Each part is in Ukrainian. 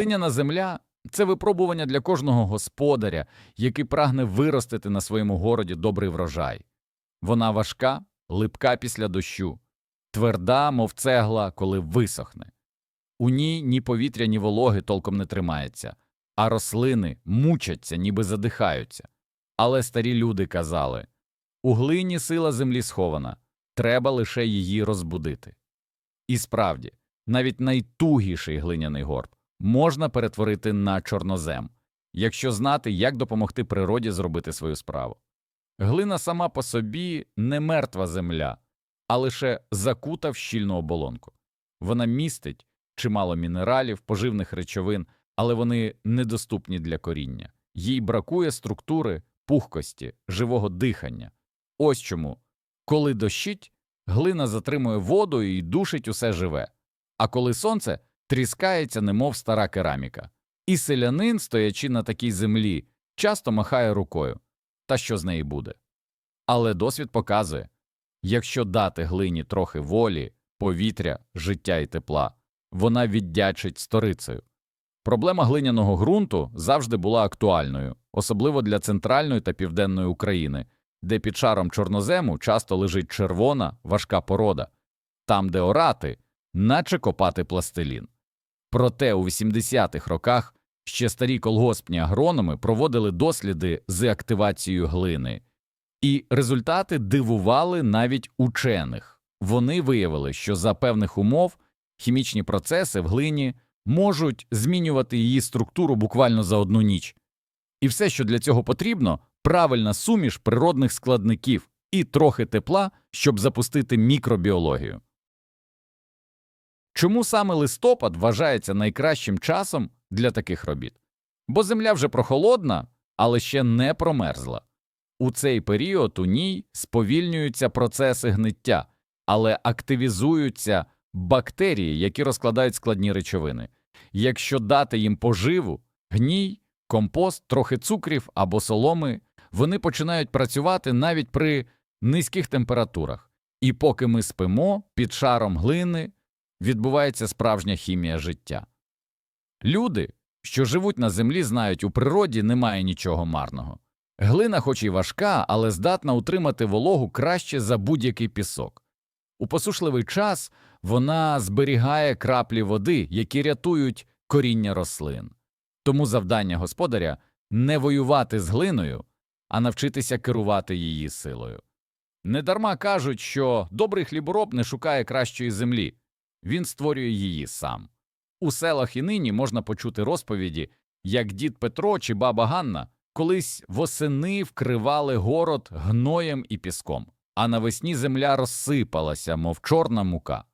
Глиняна земля це випробування для кожного господаря, який прагне виростити на своєму городі добрий врожай. Вона важка, липка після дощу, тверда, мов цегла, коли висохне. У ній ні повітря, ні вологи толком не тримається, а рослини мучаться, ніби задихаються. Але старі люди казали у глині сила землі схована, треба лише її розбудити. І справді, навіть найтугіший глиняний горб можна перетворити на чорнозем, якщо знати, як допомогти природі зробити свою справу. Глина сама по собі не мертва земля, а лише закута в щільну оболонку. Вона містить чимало мінералів, поживних речовин, але вони недоступні для коріння. Їй бракує структури, пухкості, живого дихання. Ось чому, коли дощить, глина затримує воду і душить усе живе, а коли сонце тріскається, немов стара кераміка. І селянин, стоячи на такій землі, часто махає рукою. Та що з неї буде? Але досвід показує якщо дати глині трохи волі, повітря, життя і тепла, вона віддячить сторицею. Проблема глиняного ґрунту завжди була актуальною, особливо для центральної та південної України, де під шаром чорнозему часто лежить червона, важка порода, там, де орати, наче копати пластилін. Проте у 80-х роках ще старі колгоспні агрономи проводили досліди з активацією глини, і результати дивували навіть учених. Вони виявили, що за певних умов хімічні процеси в глині можуть змінювати її структуру буквально за одну ніч. І все, що для цього потрібно, правильна суміш природних складників і трохи тепла, щоб запустити мікробіологію. Чому саме листопад вважається найкращим часом для таких робіт? Бо земля вже прохолодна, але ще не промерзла. У цей період у ній сповільнюються процеси гниття, але активізуються бактерії, які розкладають складні речовини. Якщо дати їм поживу, гній, компост, трохи цукрів або соломи, вони починають працювати навіть при низьких температурах. І поки ми спимо під шаром глини, відбувається справжня хімія життя. Люди, що живуть на землі, знають, у природі немає нічого марного. Глина, хоч і важка, але здатна утримати вологу краще за будь-який пісок. У посушливий час вона зберігає краплі води, які рятують коріння рослин. Тому завдання господаря не воювати з глиною, а навчитися керувати її силою. Недарма кажуть, що добрий хлібороб не шукає кращої землі, він створює її сам. У селах і нині можна почути розповіді, як дід Петро чи баба Ганна колись восени вкривали город гноєм і піском, а навесні земля розсипалася, мов чорна мука.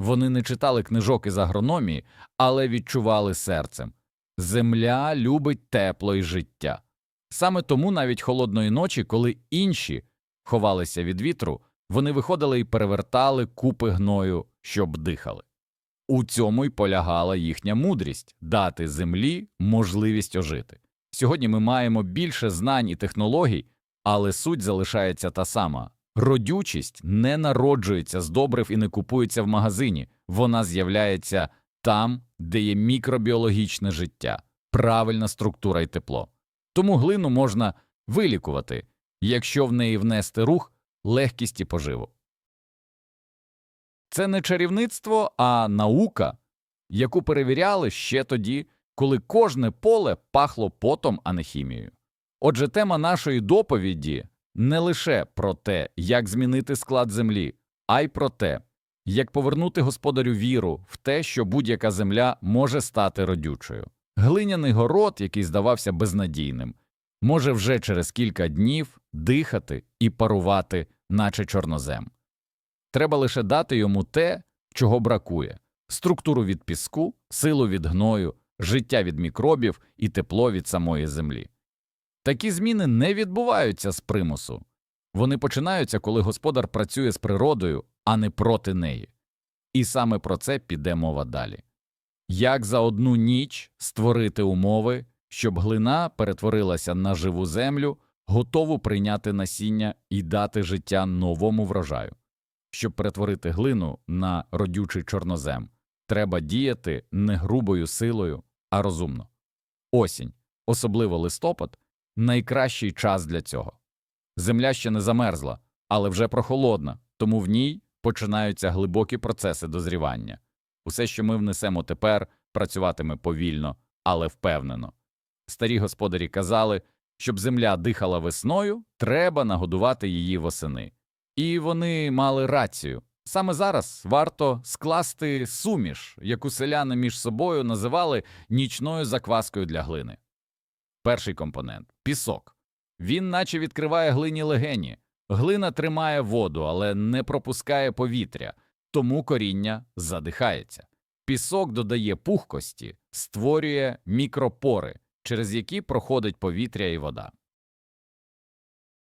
Вони не читали книжок із агрономії, але відчували серцем земля любить тепло і життя. Саме тому навіть холодної ночі, коли інші ховалися від вітру, вони виходили і перевертали купи гною, щоб дихали. У цьому й полягала їхня мудрість дати землі можливість ожити. Сьогодні ми маємо більше знань і технологій, але суть залишається та сама. Родючість не народжується з добрив і не купується в магазині, вона з'являється там, де є мікробіологічне життя, правильна структура і тепло. Тому глину можна вилікувати, якщо в неї внести рух, легкість і поживу. Це не чарівництво, а наука, яку перевіряли ще тоді, коли кожне поле пахло потом, а не хімією. Отже, тема нашої доповіді не лише про те, як змінити склад землі, а й про те, як повернути господарю віру в те, що будь-яка земля може стати родючою. Глиняний город, який здавався безнадійним, може вже через кілька днів дихати і парувати, наче чорнозем. Треба лише дати йому те, чого бракує структуру від піску, силу від гною, життя від мікробів і тепло від самої землі. Такі зміни не відбуваються з примусу, вони починаються, коли господар працює з природою, а не проти неї. І саме про це піде мова далі. Як за одну ніч створити умови, щоб глина перетворилася на живу землю, готову прийняти насіння і дати життя новому врожаю. Щоб перетворити глину на родючий чорнозем, треба діяти не грубою силою, а розумно. Осінь, особливо листопад, найкращий час для цього. Земля ще не замерзла, але вже прохолодна, тому в ній починаються глибокі процеси дозрівання. Усе, що ми внесемо тепер, працюватиме повільно, але впевнено. Старі господарі казали, щоб земля дихала весною, треба нагодувати її восени. І вони мали рацію. Саме зараз варто скласти суміш, яку селяни між собою називали нічною закваскою для глини. Перший компонент пісок. Він наче відкриває глині легені. Глина тримає воду, але не пропускає повітря, тому коріння задихається. Пісок додає пухкості, створює мікропори, через які проходить повітря і вода.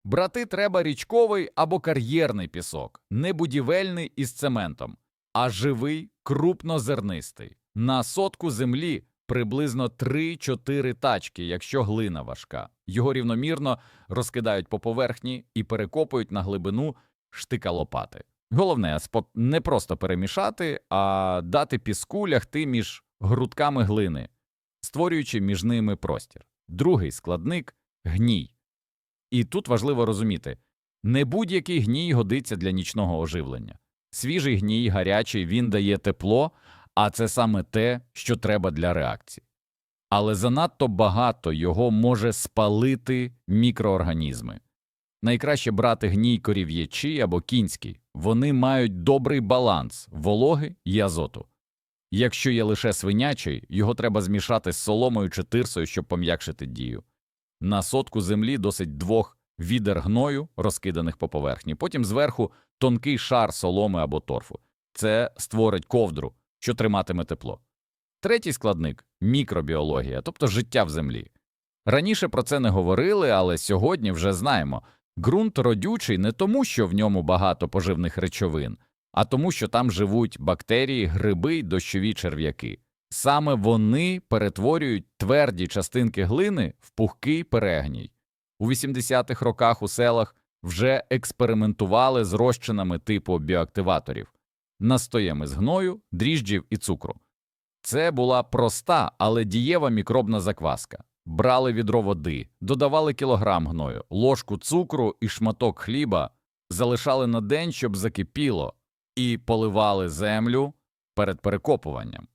Брати треба річковий або кар'єрний пісок, не будівельний із цементом, а живий, крупнозернистий. На сотку землі приблизно 3-4 тачки, якщо глина важка. Його рівномірно розкидають по поверхні і перекопують на глибину штика лопати. Головне не просто перемішати, а дати піску лягти між грудками глини, створюючи між ними простір. Другий складник гній. І тут важливо розуміти не будь-який гній годиться для нічного оживлення. Свіжий гній, гарячий, він дає тепло, а це саме те, що треба для реакції. Але занадто багато його може спалити мікроорганізми. Найкраще брати гній корів'ячий або кінський. Вони мають добрий баланс вологи і азоту. Якщо є лише свинячий, його треба змішати з соломою чи тирсою, щоб пом'якшити дію. На сотку землі досить двох відер гною, розкиданих по поверхні, потім зверху тонкий шар соломи або торфу. Це створить ковдру, що триматиме тепло. Третій складник мікробіологія, тобто життя в землі. Раніше про це не говорили, але сьогодні вже знаємо. Ґрунт родючий не тому, що в ньому багато поживних речовин, а тому, що там живуть бактерії, гриби й дощові черв'яки. Саме вони перетворюють тверді частинки глини в пухкий перегній. У 80-х роках у селах вже експериментували з розчинами типу біоактиваторів, настоями з гною, дріжджів і цукру. Це була проста, але дієва мікробна закваска. Брали відро води, додавали кілограм гною, ложку цукру і шматок хліба, залишали на день, щоб закипіло, і поливали землю перед перекопуванням.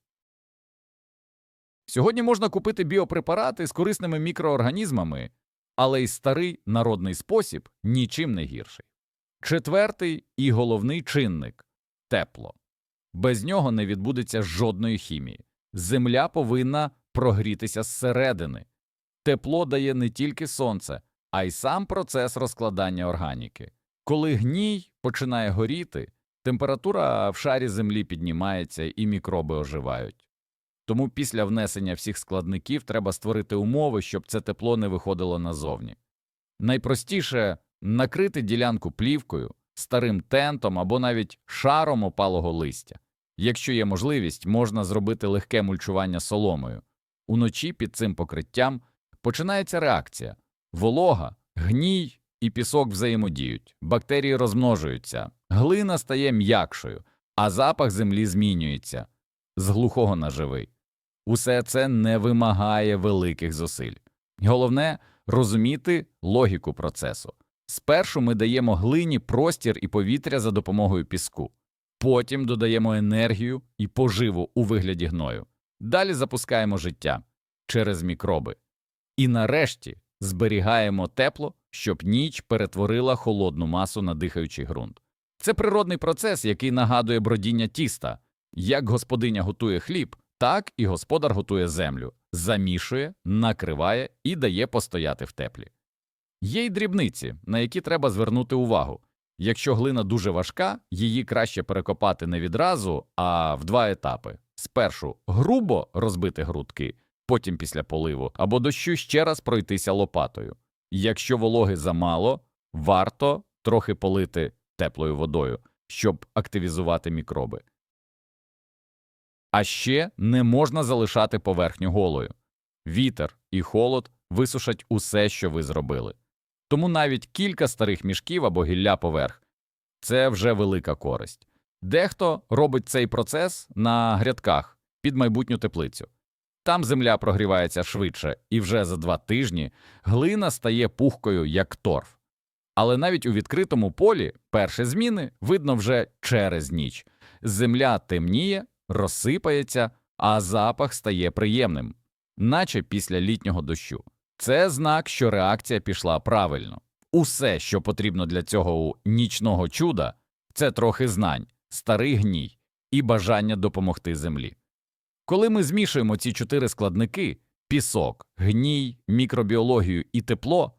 Сьогодні можна купити біопрепарати з корисними мікроорганізмами, але й старий народний спосіб нічим не гірший. Четвертий і головний чинник тепло. Без нього не відбудеться жодної хімії. Земля повинна прогрітися зсередини. Тепло дає не тільки сонце, а й сам процес розкладання органіки. Коли гній починає горіти, температура в шарі землі піднімається і мікроби оживають. Тому після внесення всіх складників треба створити умови, щоб це тепло не виходило назовні. Найпростіше накрити ділянку плівкою, старим тентом або навіть шаром опалого листя. Якщо є можливість, можна зробити легке мульчування соломою. Уночі під цим покриттям починається реакція. Волога, гній і пісок взаємодіють, бактерії розмножуються, глина стає м'якшою, а запах землі змінюється з глухого на живий. Усе це не вимагає великих зусиль. Головне розуміти логіку процесу. Спершу ми даємо глині простір і повітря за допомогою піску, потім додаємо енергію і поживу у вигляді гною. Далі запускаємо життя через мікроби. І нарешті зберігаємо тепло, щоб ніч перетворила холодну масу на дихаючий ґрунт. Це природний процес, який нагадує бродіння тіста. Як господиня готує хліб, так і господар готує землю, замішує, накриває і дає постояти в теплі. Є й дрібниці, на які треба звернути увагу. Якщо глина дуже важка, її краще перекопати не відразу, а в два етапи. Спершу грубо розбити грудки, потім після поливу або дощу ще раз пройтися лопатою. Якщо вологи замало, варто трохи полити теплою водою, щоб активізувати мікроби. А ще не можна залишати поверхню голою. Вітер і холод висушать усе, що ви зробили. Тому навіть кілька старих мішків або гілля поверх це вже велика користь. Дехто робить цей процес на грядках під майбутню теплицю. Там земля прогрівається швидше, і вже за два тижні глина стає пухкою, як торф. Але навіть у відкритому полі перші зміни видно вже через ніч. Земля темніє, розсипається, а запах стає приємним, наче після літнього дощу. Це знак, що реакція пішла правильно. Усе, що потрібно для цього нічного чуда, це трохи знань, старий гній і бажання допомогти землі. Коли ми змішуємо ці чотири складники пісок, гній, мікробіологію і тепло,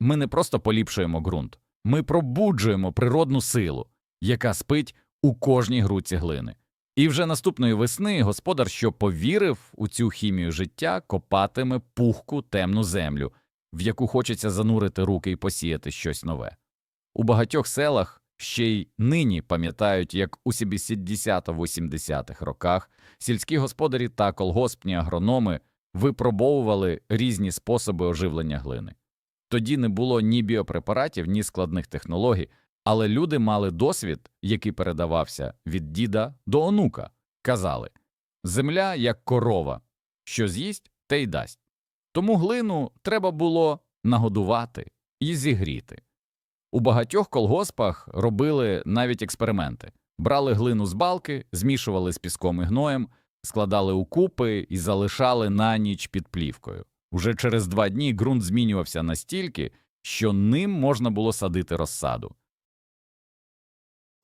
ми не просто поліпшуємо ґрунт, ми пробуджуємо природну силу, яка спить у кожній груці глини. І вже наступної весни господар, що повірив у цю хімію життя, копатиме пухку темну землю, в яку хочеться занурити руки і посіяти щось нове. У багатьох селах ще й нині пам'ятають, як у 70-80-х роках сільські господарі та колгоспні агрономи випробовували різні способи оживлення глини. Тоді не було ні біопрепаратів, ні складних технологій, але люди мали досвід, який передавався від діда до онука. Казали земля як корова, що з'їсть, те й дасть. Тому глину треба було нагодувати і зігріти. У багатьох колгоспах робили навіть експерименти брали глину з балки, змішували з піском і гноєм, складали у купи і залишали на ніч під плівкою. Уже через два дні ґрунт змінювався настільки, що ним можна було садити розсаду.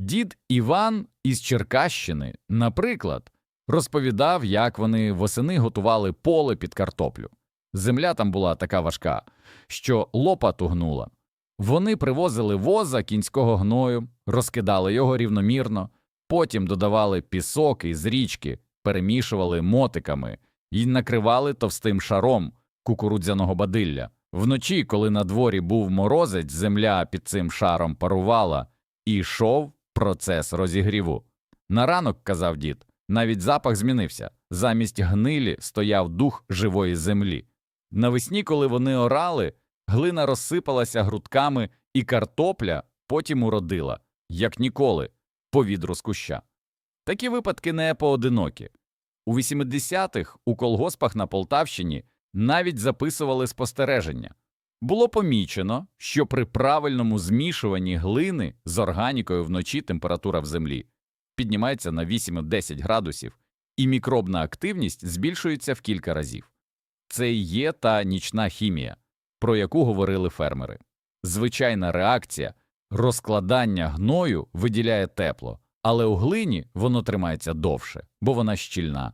Дід Іван із Черкащини, наприклад, розповідав, як вони восени готували поле під картоплю. Земля там була така важка, що лопату гнула. Вони привозили воза кінського гною, розкидали його рівномірно, потім додавали пісок із річки, перемішували мотиками і накривали товстим шаром кукурудзяного бадилля. Вночі, коли на дворі був морозець, земля під цим шаром парувала і йшов процес розігріву. На ранок, казав дід, навіть запах змінився. Замість гнилі стояв дух живої землі. Навесні, коли вони орали, глина розсипалася грудками, і картопля потім уродила, як ніколи, по відру з куща. Такі випадки не поодинокі. У 80-х у колгоспах на Полтавщині навіть записували спостереження. Було помічено, що при правильному змішуванні глини з органікою вночі температура в землі піднімається на 8-10 градусів, і мікробна активність збільшується в кілька разів. Це і є та нічна хімія, про яку говорили фермери. Звичайна реакція розкладання гною виділяє тепло, але у глині воно тримається довше, бо вона щільна.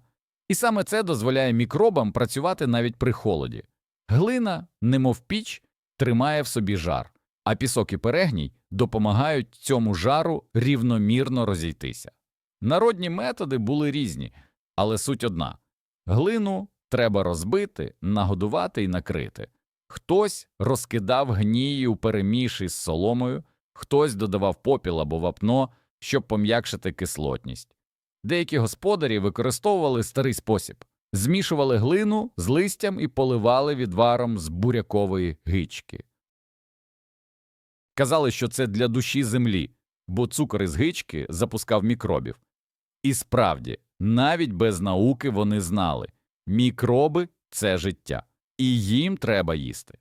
І саме це дозволяє мікробам працювати навіть при холоді. Глина, немов піч, тримає в собі жар, а пісок і перегній допомагають цьому жару рівномірно розійтися. Народні методи були різні, але суть одна глину треба розбити, нагодувати і накрити. Хтось розкидав гнії у переміші з соломою, хтось додавав попіл або вапно, щоб пом'якшити кислотність. Деякі господарі використовували старий спосіб змішували глину з листям і поливали відваром з бурякової гички. Казали, що це для душі землі, бо цукор із гички запускав мікробів. І справді, навіть без науки вони знали мікроби це життя, і їм треба їсти.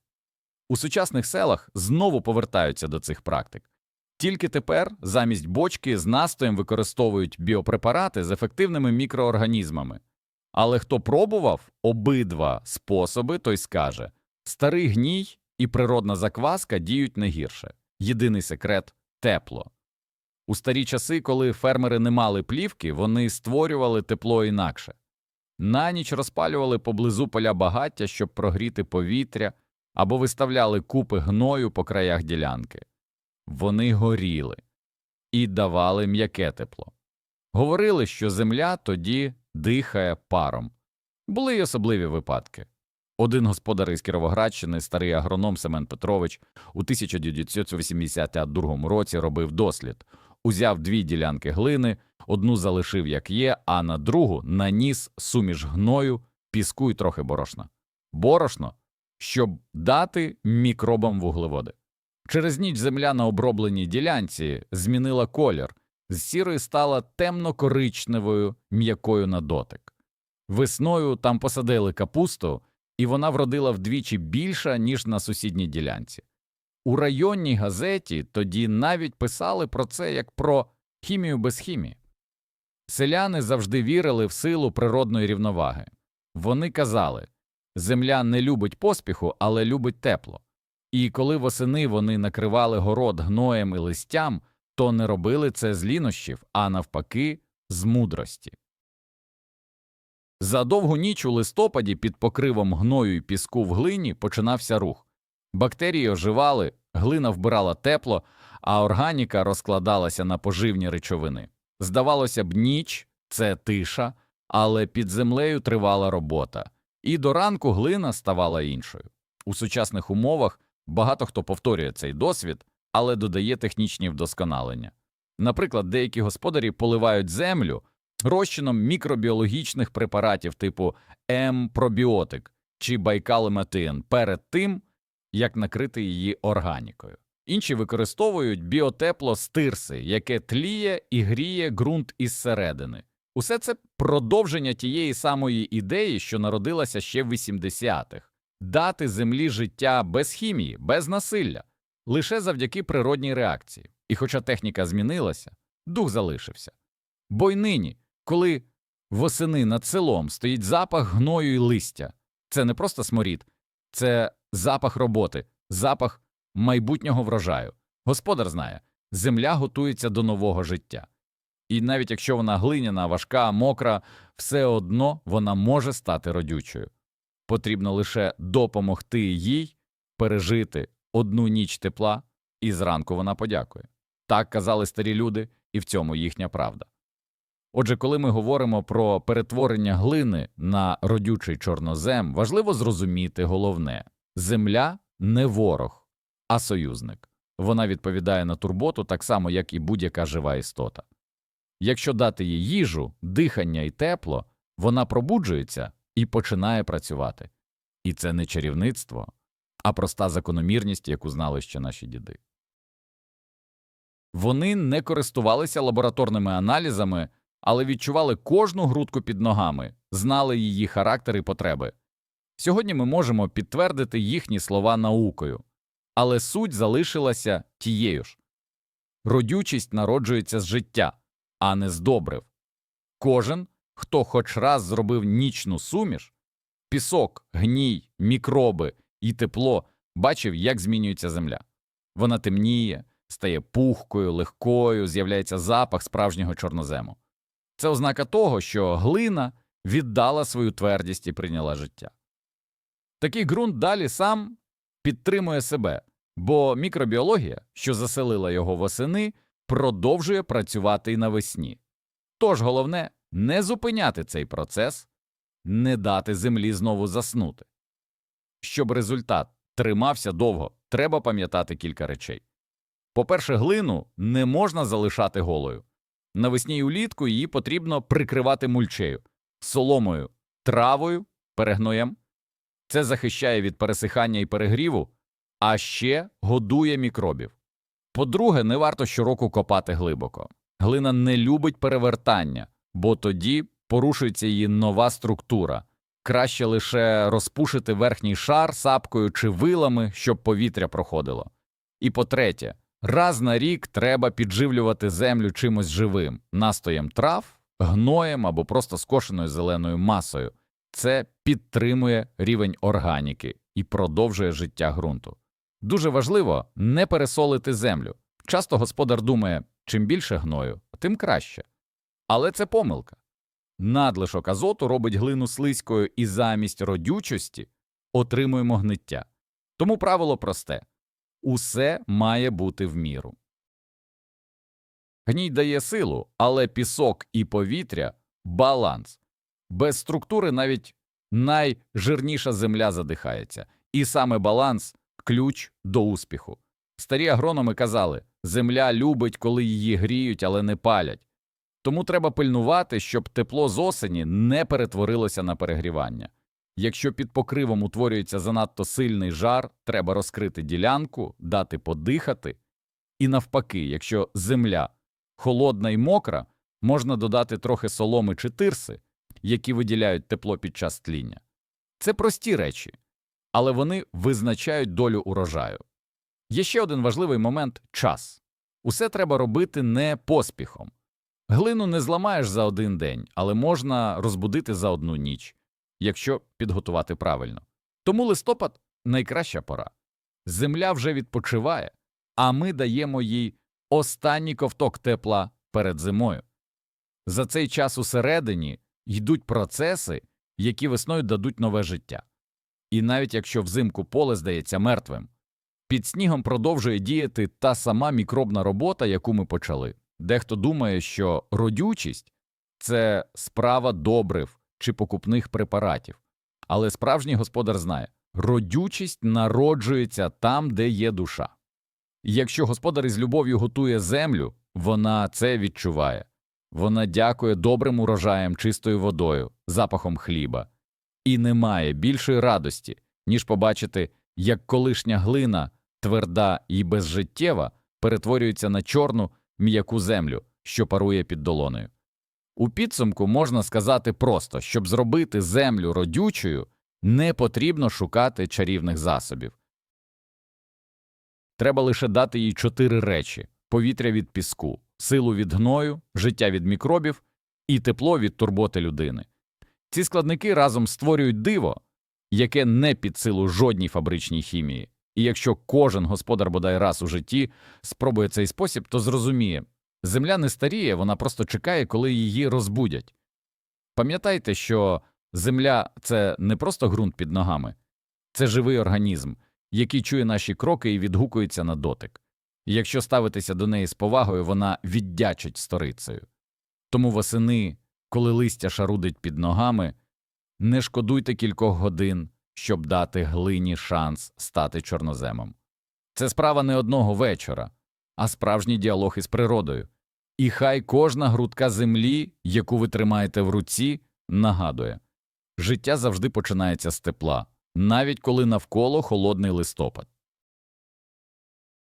У сучасних селах знову повертаються до цих практик. Тільки тепер замість бочки з настоєм використовують біопрепарати з ефективними мікроорганізмами. Але хто пробував обидва способи, той скаже старий гній і природна закваска діють не гірше. Єдиний секрет тепло. У старі часи, коли фермери не мали плівки, вони створювали тепло інакше. На ніч розпалювали поблизу поля багаття, щоб прогріти повітря, або виставляли купи гною по краях ділянки. Вони горіли і давали м'яке тепло. Говорили, що земля тоді дихає паром. Були й особливі випадки. Один господар із Кіровоградщини, старий агроном Семен Петрович, у 1982 році робив дослід, узяв дві ділянки глини, одну залишив як є, а на другу наніс суміш гною, піску й трохи борошна. Борошно, щоб дати мікробам вуглеводи. Через ніч земля на обробленій ділянці змінила колір, з сірої стала темно-коричневою, м'якою на дотик. Весною там посадили капусту, і вона вродила вдвічі більша, ніж на сусідній ділянці. У районній газеті тоді навіть писали про це як про хімію без хімії. Селяни завжди вірили в силу природної рівноваги. Вони казали земля не любить поспіху, але любить тепло. І коли восени вони накривали город гноєм і листям, то не робили це з лінощів, а навпаки, з мудрості. За довгу ніч у листопаді під покривом гною і піску в глині починався рух. Бактерії оживали, глина вбирала тепло, а органіка розкладалася на поживні речовини. Здавалося б, ніч це тиша, але під землею тривала робота, і до ранку глина ставала іншою. У сучасних умовах багато хто повторює цей досвід, але додає технічні вдосконалення. Наприклад, деякі господарі поливають землю розчином мікробіологічних препаратів типу М-пробіотик чи байкалометин перед тим, як накрити її органікою. Інші використовують біотепло з тирси, яке тліє і гріє ґрунт із середини. Усе це продовження тієї самої ідеї, що народилася ще в 80-х – дати землі життя без хімії, без насилля, лише завдяки природній реакції. І хоча техніка змінилася, дух залишився. Бо й нині, коли восени над селом стоїть запах гною і листя, це не просто сморід, це запах роботи, запах майбутнього врожаю. Господар знає, земля готується до нового життя. І навіть якщо вона глиняна, важка, мокра, все одно вона може стати родючою. Потрібно лише допомогти їй пережити одну ніч тепла, і зранку вона подякує. Так казали старі люди, і в цьому їхня правда. Отже, коли ми говоримо про перетворення глини на родючий чорнозем, важливо зрозуміти головне земля не ворог, а союзник. Вона відповідає на турботу так само, як і будь-яка жива істота. Якщо дати їй їжу, дихання і тепло, вона пробуджується і починає працювати. І це не чарівництво, а проста закономірність, яку знали ще наші діди. Вони не користувалися лабораторними аналізами, але відчували кожну грудку під ногами, знали її характер і потреби. Сьогодні ми можемо підтвердити їхні слова наукою, але суть залишилася тією ж родючість народжується з життя, а не з добрив. Кожен, хто хоч раз зробив нічну суміш, пісок, гній, мікроби і тепло, бачив, як змінюється земля. Вона темніє, стає пухкою, легкою, з'являється запах справжнього чорнозему. Це ознака того, що глина віддала свою твердість і прийняла життя. Такий ґрунт далі сам підтримує себе, бо мікробіологія, що заселила його восени, продовжує працювати і навесні. Тож головне не зупиняти цей процес, не дати землі знову заснути. Щоб результат тримався довго, треба пам'ятати кілька речей. По-перше, глину не можна залишати голою. Навесні й улітку її потрібно прикривати мульчею, соломою, травою, перегноєм. Це захищає від пересихання і перегріву, а ще годує мікробів. По-друге, не варто щороку копати глибоко. Глина не любить перевертання, бо тоді порушується її нова структура. Краще лише розпушити верхній шар сапкою чи вилами, щоб повітря проходило. І по-третє, раз на рік треба підживлювати землю чимось живим, настоєм трав, гноєм або просто скошеною зеленою масою. Це підтримує рівень органіки і продовжує життя ґрунту. Дуже важливо не пересолити землю. Часто господар думає, чим більше гною, тим краще. Але це помилка. Надлишок азоту робить глину слизькою і замість родючості отримуємо гниття. Тому правило просте усе має бути в міру. Гній дає силу, але пісок і повітря баланс. Без структури навіть найжирніша земля задихається, і саме баланс ключ до успіху. Старі агрономи казали земля любить, коли її гріють, але не палять. Тому треба пильнувати, щоб тепло з осені не перетворилося на перегрівання. Якщо під покривом утворюється занадто сильний жар, треба розкрити ділянку, дати подихати. І навпаки, якщо земля холодна і мокра, можна додати трохи соломи чи тирси, які виділяють тепло під час тління. Це прості речі, але вони визначають долю урожаю. Є ще один важливий момент час. Усе треба робити не поспіхом. Глину не зламаєш за один день, але можна розбудити за одну ніч, якщо підготувати правильно. Тому листопад найкраща пора. Земля вже відпочиває, а ми даємо їй останній ковток тепла перед зимою. За цей час усередині йдуть процеси, які весною дадуть нове життя. І навіть якщо взимку поле здається мертвим, під снігом продовжує діяти та сама мікробна робота, яку ми почали. Дехто думає, що родючість це справа добрив чи покупних препаратів. Але справжній господар знає, родючість народжується там, де є душа. Якщо господар із любов'ю готує землю, вона це відчуває. Вона дякує добрим урожаєм, чистою водою, запахом хліба. І немає більшої радості, ніж побачити, як колишня глина, тверда і безжиттєва, перетворюється на чорну, м'яку землю, що парує під долоною. У підсумку можна сказати просто, щоб зробити землю родючою, не потрібно шукати чарівних засобів. Треба лише дати їй чотири речі повітря від піску, силу від гною, життя від мікробів і тепло від турботи людини. Ці складники разом створюють диво, яке не під силу жодній фабричній хімії. І якщо кожен господар бодай раз у житті спробує цей спосіб, то зрозуміє земля не старіє, вона просто чекає, коли її розбудять. Пам'ятайте, що земля це не просто ґрунт під ногами, це живий організм, який чує наші кроки і відгукується на дотик. Якщо ставитися до неї з повагою, вона віддячить сторицею. Тому восени, коли листя шарудить під ногами, не шкодуйте кількох годин, щоб дати глині шанс стати чорноземом. Це справа не одного вечора, а справжній діалог із природою. І хай кожна грудка землі, яку ви тримаєте в руці, нагадує життя завжди починається з тепла, навіть коли навколо холодний листопад.